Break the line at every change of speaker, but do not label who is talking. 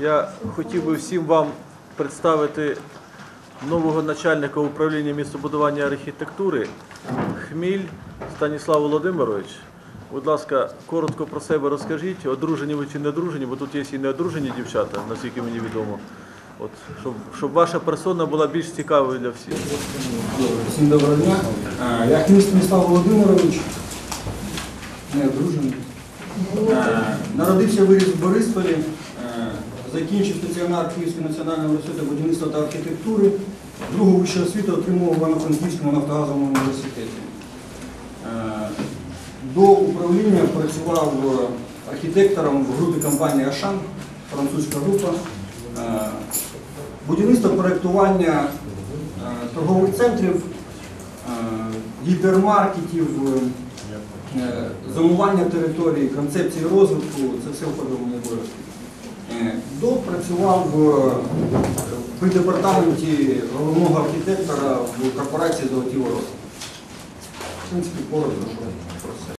Я хотів би всім вам представити нового начальника управління містобудування архітектури Хміль Станіслав Володимирович. Будь ласка, коротко про себе розкажіть, одружені ви чи не одружені, бо тут є і неодружені дівчата, наскільки мені відомо. От, щоб, щоб ваша персона була більш цікавою для всіх.
Всім доброго дня. Е, Я Хміль Станіслав Володимирович, не одружений. Е, Народився виріс в Борисполі, закінчив стаціонар Київського національного університету будівництва та архітектури. Другу вищу освіту отримав в Івано-Франківському нафтогазовому університеті. Е, До управління працював архітектором в групі компанії Ашан, французька група. Е, Будівництво проєктування е, торгових центрів, гіпермаркетів, зонування території, концепції розвитку, це все в мої обов'язки. Е, в е, департаменті головного архітектора в корпорації Золоті ворота. В принципі, коротко, що про це.